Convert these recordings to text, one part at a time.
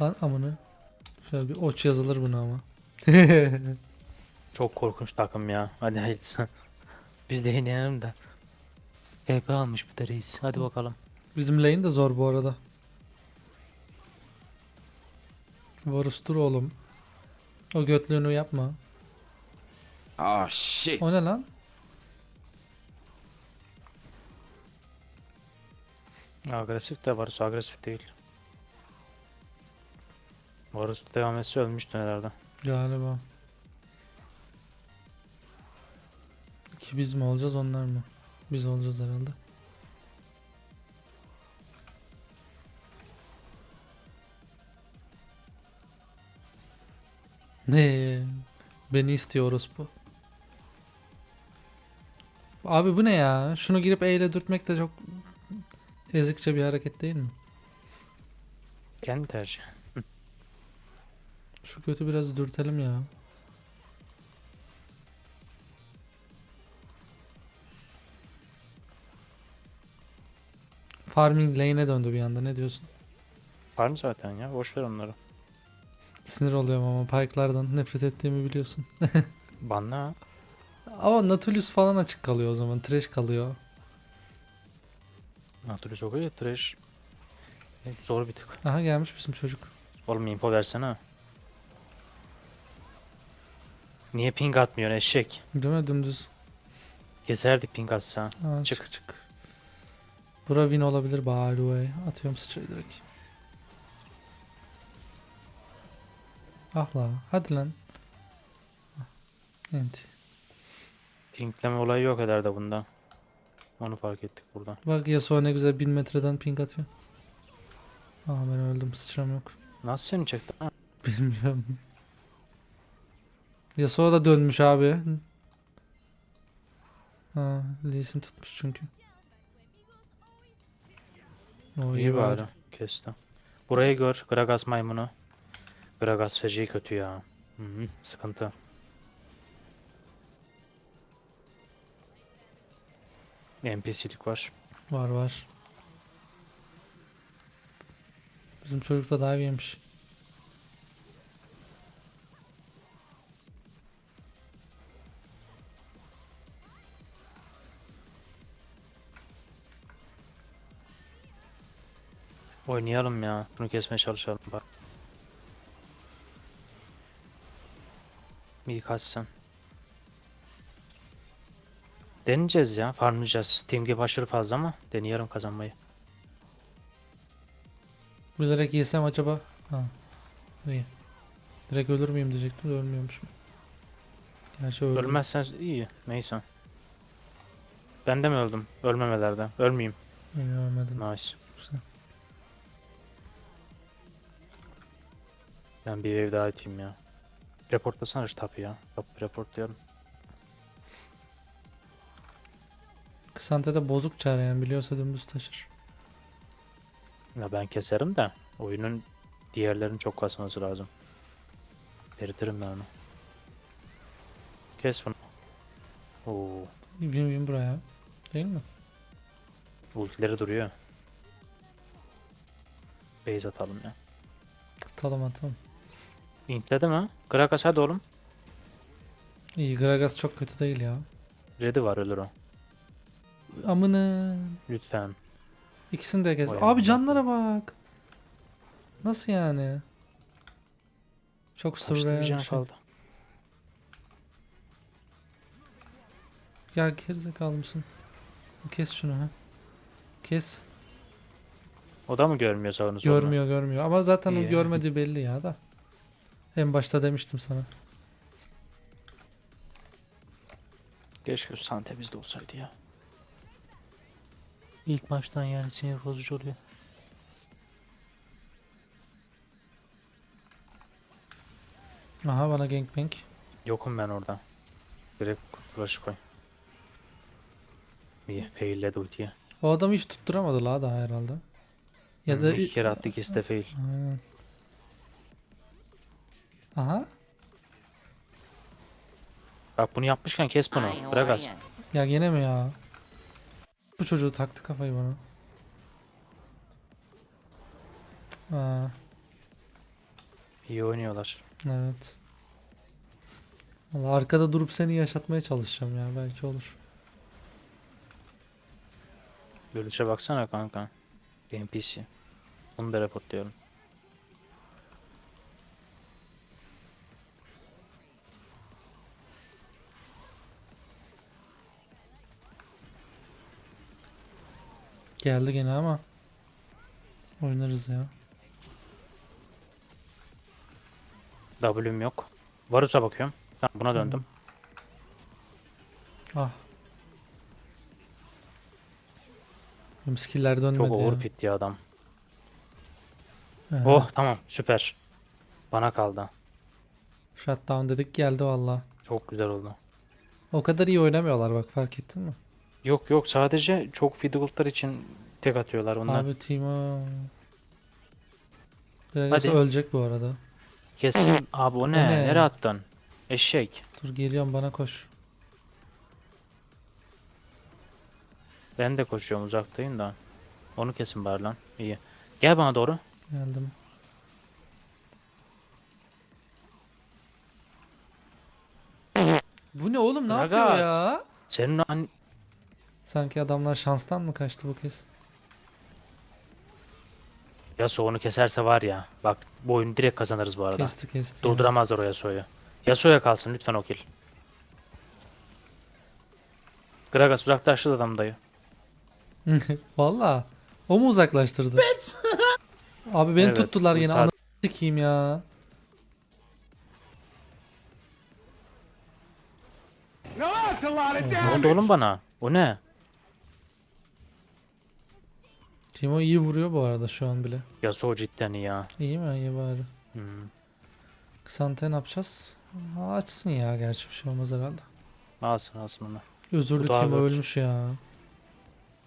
Lan amını. Şöyle bir oç yazılır buna ama. Çok korkunç takım ya. Hadi hayırlısı. Biz de deneyelim de. HP almış bir de reis. Hadi bakalım. Bizim lane de zor bu arada. Varus dur oğlum. O götlüğünü yapma. Ah shit. O ne lan? Agresif de Varus agresif değil. Varus devam etse ölmüştü herhalde. Galiba. İki biz mi olacağız onlar mı? Biz olacağız herhalde. Ne? Beni istiyoruz bu. Abi bu ne ya? Şunu girip E ile dürtmek de çok ezikçe bir hareket değil mi? Kendi tercih. Şu kötü biraz dürtelim ya. Farming lane'e döndü bir anda ne diyorsun? Var mı zaten ya? Boş ver onları. Sinir oluyorum ama pike'lardan nefret ettiğimi biliyorsun. Banla. Ama Nautilus falan açık kalıyor o zaman. Trash kalıyor. Nautilus okuyor ya trash. Zor bir tık. Aha gelmiş bizim çocuk. Oğlum info versene. Niye ping atmıyorsun eşek? Değil mi dümdüz? Keserdik ping atsa. Aa, Çık. çık çık. Bura win olabilir by the way. Atıyorum sıçrayı direkt. Ah la. Hadi lan. Enti. Pingleme olayı yok ederdi bunda. Onu fark ettik burada. Bak Yasuo ne güzel 1000 metreden ping atıyor. Aa ben öldüm sıçram yok. Nasıl seni çekti? Ha? Bilmiyorum. Yasuo da dönmüş abi. Ha, Lee Sin tutmuş çünkü. O İyi bari. Kesti. Burayı gör. Gragas maymunu. Gragas feci kötü ya. Hı -hı, sıkıntı. NPC'lik var. Var var. Bizim çocuk da dive yemiş. Oynayalım ya. Bunu kesmeye çalışalım bak. İyi kaçsın. Deneyeceğiz ya. Farmlayacağız. Team gibi aşırı fazla ama deneyelim kazanmayı. Bilerek yesem acaba? Ha. İyi. Direkt ölür müyüm diyecektim de ölmüyormuşum. Gerçi öldüm. Ölmezsen iyi. Neyse. Ben de mi öldüm? Ölmemelerde. Ölmeyeyim. İyi ölmedim. Nice. Güzel. Ben bir ev daha atayım ya. Reportlasana şu tapu ya. Tapu reportlayalım. Kısante de bozuk çare yani biliyorsa dümdüz taşır. Ya ben keserim de oyunun diğerlerinin çok kasması lazım. Eritirim ben onu. Kes bunu. Oo, Win win buraya. Değil mi? ultileri duruyor. Base atalım ya. Atalım atalım. Intledi mi? Gragas hadi oğlum. İyi Gragas çok kötü değil ya. Red'i var ölür o. Amına. Lütfen. İkisini de. Vay Abi canlara bak. Nasıl yani? Çok Kaçta sürreal bir şey. kaldı? Ya gerizekalı mısın? Kes şunu ha. Kes. O da mı görmüyor sağını solunu? Görmüyor görmüyor. Ama zaten o İyi. görmediği belli ya da. En başta demiştim sana. Keşke şu Sante bizde olsaydı ya. İlk maçtan yani sinir bozucu oluyor. Aha bana gangbang. Yokum ben orada. Direkt flash koy. İyi failledi ultiye. O adamı hiç tutturamadı la daha herhalde. Ya da iki kere attı ikisi de fail. Aynen. Aha. Bak bunu yapmışken kes bunu. Bırak az. Ya gene mi ya? Bu çocuğu taktı kafayı bana. Aa. İyi oynuyorlar. Evet. Valla arkada durup seni yaşatmaya çalışacağım ya belki olur. Görüşe baksana kanka. NPC. Onu da reportluyorum. Geldi gene ama oynarız ya. W'm yok. Varus'a bakıyorum. Tamam buna döndüm. Ah. Benim skill'ler dönmedi Çok ya. overpit ya adam. Aha. Oh tamam süper. Bana kaldı. Shutdown dedik geldi valla. Çok güzel oldu. O kadar iyi oynamıyorlar bak fark ettin mi? Yok yok sadece çok fiddle'lar için tek atıyorlar onlar. Abi Timo. Hadi. ölecek bu arada. Kesin. Abi o ne? ne? Nereye attın? Eşek. Dur geliyorum bana koş. Ben de koşuyorum uzaktayım da. Onu kesin bari lan. İyi. Gel bana doğru. Geldim. Bu ne oğlum ne yapıyor Gragas. ya? Senin an... Sanki adamlar şanstan mı kaçtı bu kez? Yasuo onu keserse var ya. Bak bu oyunu direkt kazanırız bu arada. Kesti kesti. ya. Durduramazlar o Yasuo'yu. Yasuo'ya kalsın lütfen o kill. Gragas uzaklaştı adam dayı. Valla. O mu uzaklaştırdı? Abi beni Evet, tuttular yine. Anı sikeyim ya. Ne oldu oğlum bana? O ne? Timo iyi vuruyor bu arada şu an bile. Yasuo cidden iyi ya. İyi mi? İyi bari. Hmm. Kısante ne yapacağız? Aa, açsın ya gerçi bir şey olmaz herhalde. Alsın alsın onu. Özürlü Bu daha Timo dört. ölmüş ya.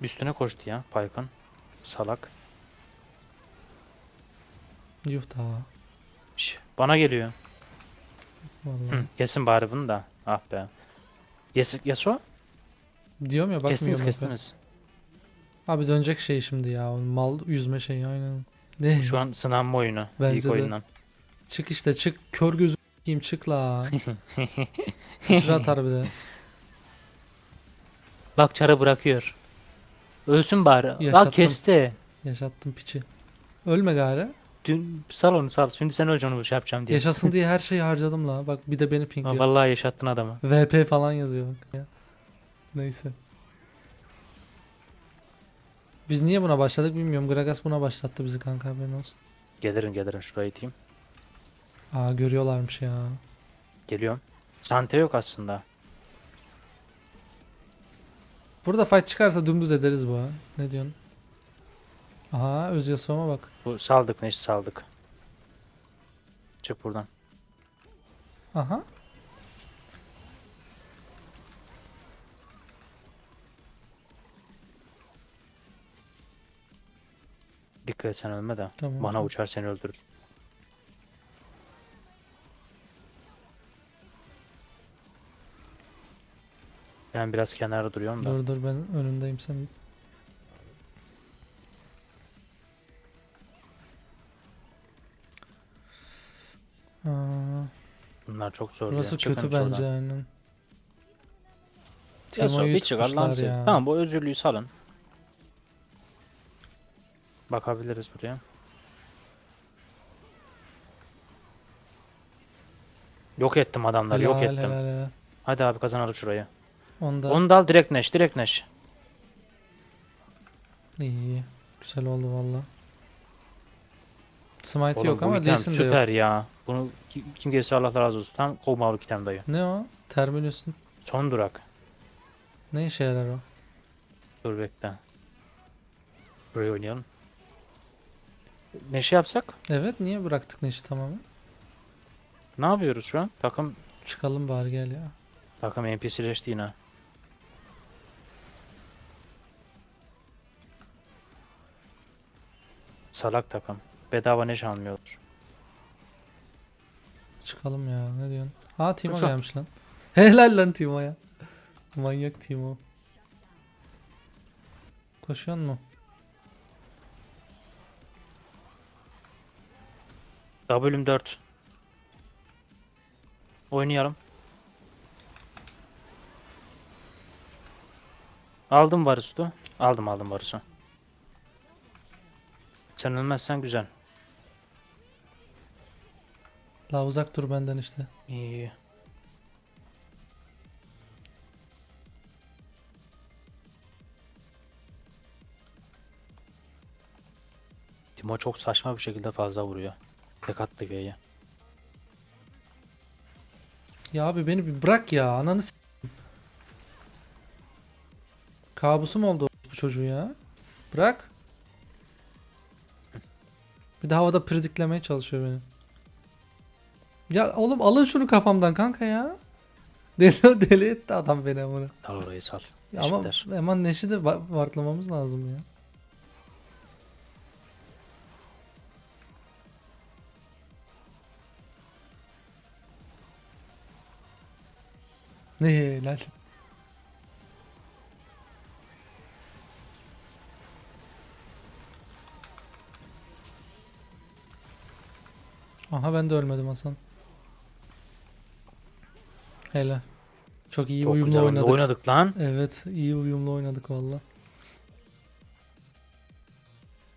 Üstüne koştu ya Pyke'ın. Salak. Yuh daha. Şş, bana geliyor. Vallahi. Hı, kesin bari bunu da. Ah be. Yes Yasuo? Diyorum ya bakmıyorum. Kestiniz hep. kestiniz. Abi dönecek şey şimdi ya. o Mal yüzme şeyi aynen. Ne? Şu an sınanma oyunu. Bence ilk de. oyundan. Çık işte çık. Kör gözü s**eyim çık la. Sıçra atar bir de. Bak çara bırakıyor. Ölsün bari. Yaşattım. Bak kesti. Yaşattım piçi. Ölme gari. Dün sal onu sal. Şimdi sen öleceksin onu şey yapacağım diye. Yaşasın diye her şeyi harcadım la. Bak bir de beni Ha, pingliyor. vallahi yaşattın adamı. VP falan yazıyor bak ya. Neyse. Biz niye buna başladık bilmiyorum. Gragas buna başlattı bizi kanka haberin olsun. Gelirim gelirim şuraya iteyim. Aa görüyorlarmış ya. Geliyorum. Sante yok aslında. Burada fight çıkarsa dümdüz ederiz bu ha. Ne diyorsun? Aha öz Yasuo'ma bak. Bu saldık Neş saldık. Çık buradan. Aha. Dikkat et sen ölme de. Tamam. Bana uçar seni öldürür. Ben biraz kenarda duruyorum da. Dur dur ben önündeyim. Aa, Bunlar çok zor. burası ya. Çıkın kötü şuradan. bence aynen. Ya sonra Timo'yu bir çıkar lan tutmuşlar siz. ya. Tamam bu özürlüğü salın. Bakabiliriz buraya. Yok ettim adamları yok Helal, ettim. helal, helal. Hadi abi kazanalım şurayı. Onda Onu da al direkt neş direkt neş. iyi. Güzel oldu valla. Smite Oğlum, yok ama Lee'sin de yok. süper ya. Bunu kim, kim gelirse Allah razı olsun. Tam kovmalık item dayı. Ne o? Terminus'un. Son durak. Ne işe yarar o? Dur bekle. Burayı oynayalım. Neşe yapsak? Evet niye bıraktık Neş'i tamamen? Ne yapıyoruz şu an? Takım Çıkalım bari gel ya. takım NPC'leşti yine. Salak takım. Bedava neş almıyorlar. Çıkalım ya ne diyorsun? Aa Timo Şu- gelmiş lan. Helal lan Timo'ya. Manyak Timo. Koşuyor mu? W'm 4. Oynayalım. Aldım Varus'tu. Aldım aldım Varus'u. Sen ölmezsen güzel. La uzak dur benden işte. İyi. Timo çok saçma bir şekilde fazla vuruyor. Tek attı G'ye. Ya abi beni bir bırak ya. Ananı s- Kabusum oldu bu çocuğu ya. Bırak. Bir de havada priziklemeye çalışıyor beni. Ya oğlum alın şunu kafamdan kanka ya. Deli, deli etti adam beni amına. Al orayı sal. Ya Ama Eşitler. Neş'i de va- vartlamamız lazım ya. Ne helal. Aha ben de ölmedim Hasan. Helal. Çok iyi Çok uyumlu oynadık. oynadık lan. Evet, iyi uyumlu oynadık valla.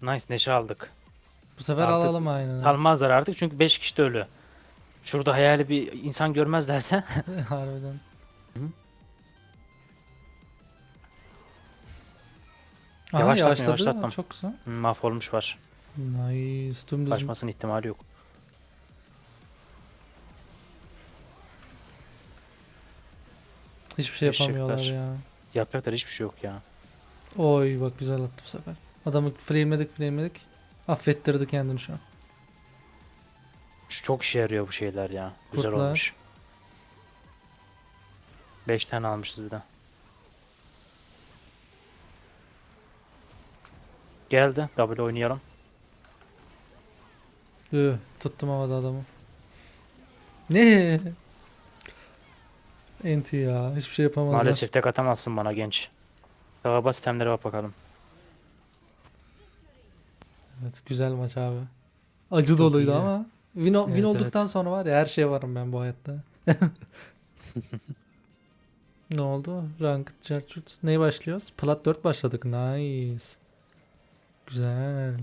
Nice neşe aldık. Bu sefer Artık alalım aynen. Almazlar artık çünkü 5 kişi de ölü. Şurada hayali bir insan görmezlerse Harbiden. Hı. Aha, Yavaşlatma, yavaşladı. yavaşlatmam. Çok güzel. mahvolmuş var. Nice. Dümdüz. Kaçmasının ihtimali yok. Hiçbir şey Eşekler. yapamıyorlar ya. Yapacaklar hiçbir şey yok ya. Oy bak güzel attı bu sefer. Adamı frameledik frameledik. Affettirdi kendini şu an. Şu çok işe yarıyor bu şeyler ya. Güzel Kurtlar. olmuş. 5 tane almışız bir de. Geldi. W oynayalım. Üh, tuttum havada adamı. Ne? Enti ya. Hiçbir şey yapamazlar. Maalesef tek atamazsın bana genç. Daha bas sistemlere bak bakalım. Evet güzel maç abi. Acı doluydu iyi. ama. Win, o- win Evet, olduktan evet. sonra var ya her şeye varım ben bu hayatta. ne oldu? Ranked Charturt. Neye başlıyoruz? Plat 4 başladık. Nice. Güzel.